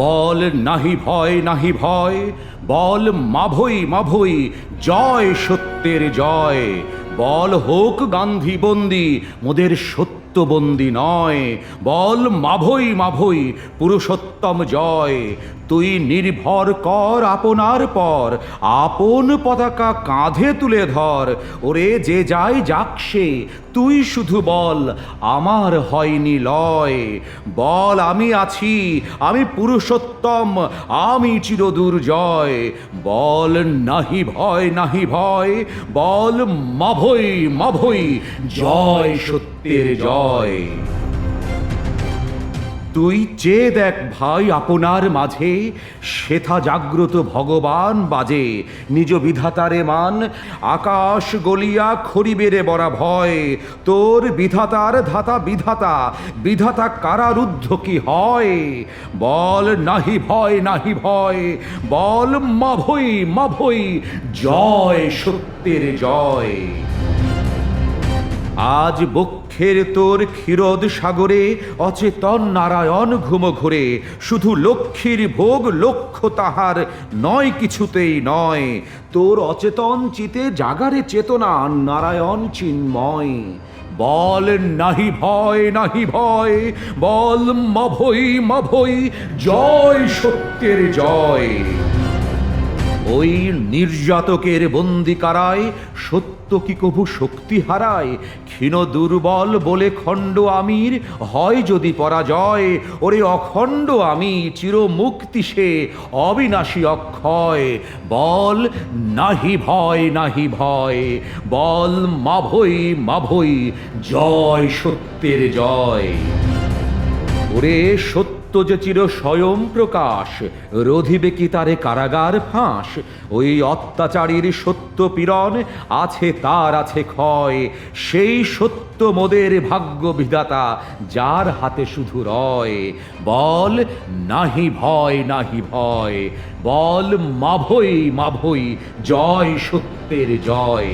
বল নাহি ভয় নাহি ভয়, বল মাভই মাভই, জয় সত্যের জয়। বল হোক গান্ধী বন্দি, মোদের সত্যবন্দি নয়। বল মাভই মাভই, পুরুষোত্তম জয়। তুই নির্ভর কর আপনার পর, আপন পতাকা কাঁধে তুলে ধর। ওরে যে যাই যাক সে তুই শুধু বল, আমার হয়নি লয়। বল, আমি আছি, আমি পুরুষোত্তম, আমি চিরদুর্জয়। বল, নাহি ভয় নাহি ভয়। বল, মাভই মাভই, জয় সত্যের জয়। তুই চেয়ে দেখ ভাই আপনার মাঝে শেথা জাগ্রত ভগবান বাজে, নিজ বিধাতারে মান, আকাশ গলিয়া খরিবেরে বরা ভয়, তোর বিধাতার ধাতা বিধাতা বিধাতা কারারুদ্ধ কি হয়? বল নাহি ভয় নাহি ভয়, বল মাভই মাভই, জয় সত্যের জয়। আজ বক্ষের তোর ক্ষীরদ সাগরে অচেতন নারায়ণ ঘুম ঘুরে। শুধু লক্ষ্মীর ভোগ লক্ষ্য তাহার, নয় কিছুতেই নয়। তোর অচেতন চিতে জাগারে চেতনা নারায়ণ চিন্ময়। বল নাহি ভয় নাহি ভয়, বল মাভই মাভই জয় সত্যের জয়। ওই নির্যাতকের বন্দি কারায় সত্য কি কভু শক্তি হারায়? ক্ষীণ দুর্বল বলে খণ্ড আমির, হয় যদি পরাজয়, ওরে অখণ্ড আমি চির মুক্তি সে, অবিনাশী অক্ষয়। বল, নাহি ভয় নাহি ভয়। বল, মাভই মাভই, জয় সত্যের জয়। ওরে সত্য যে চির স্বয়ং প্রকাশ, রোধিবে কি তারে কারাগার ফাঁস? ওই অত্যাচারীর সত্য পীড়ন আছে তার আছে ক্ষয়, সেই সত্য মোদের ভাগ্য বিধাতা যার হাতে শুধু রয়। বল, নাহি ভয় নাহি ভয়, বল মাভই মাভই, জয় সত্যের জয়।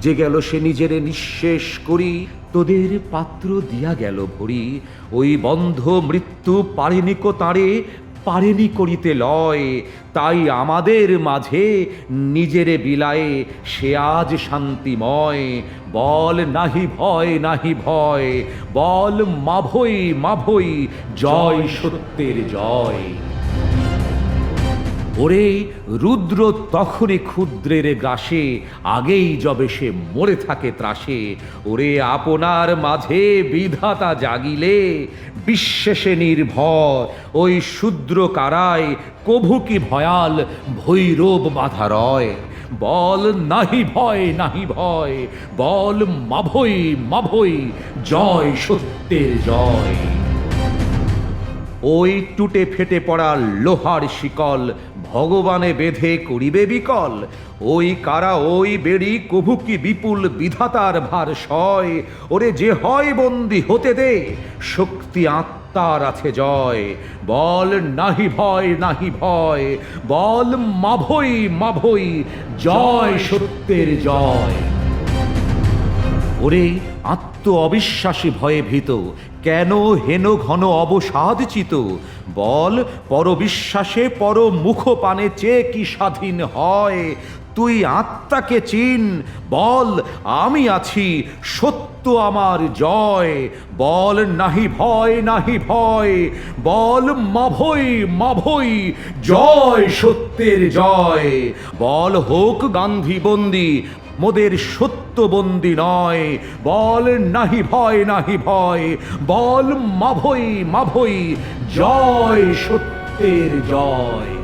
যে গেল সে নিজেরে নিঃশেষ করি। তোদের পাত্র দিয়া গেল ভরি। ওই বন্ধ মৃত্যু পারেনি কো তাঁরে, পারেনি করিতে লয়। তাই আমাদের মাঝে নিজেরে বিলায়ে, সে আজ শান্তিময়। বল নাহি ভয় নাহি ভয়। বল মাভই মাভই, জয় সত্যের জয়। ওরে রুদ্র তখনই ক্ষুদ্রের গ্রাসে, আগেই যবে সে মরে থাকে ত্রাসে। ওরে আপনার মাঝে বিধাতা জাগিলে বিশ্বাসে নির্ভর। ওই শূদ্র কারায় কভু কি ভয়াল ভৈরব বাধা রয়? বল নাহি ভয় নাহি ভয়, বল মাভই মাভই, জয় সত্যের জয়। ওই টুটে ফেটে পড়া লোহার শিকল ভগবানে বেঁধে করিবে বিকল। ওই কারা ওই বেড়ি কভু কি বিপুল বিধাতার ভার সয়? ওরে যে হয় বন্দি হতে দে, শক্তি আত্মার আছে জয়। বল নাহি ভয় নাহি ভয়, বল মাভই মাভই, জয় সত্যের জয়। ওরে আত্ম অবিশ্বাসী ভয়ে ভীত কেন হেন ঘন অবসাদচিত? বল, পরবিশ্বাসে পর মুখ পানে চেয়ে কি স্বাধীন হয়? তুই আত্মাকে চিন। বল, আমি আছি, সত্য আমার জয়। বল, নাহি ভয় নাহি ভয়। বল, মাভই মাভই, জয়, সত্যের জয়। বল, হোক গান্ধী বন্দি, মোদের সত্যবন্দি নয়। বল নাহি ভয় নাহি ভয়। বল মাভই মাভই। জয় সত্যের জয়।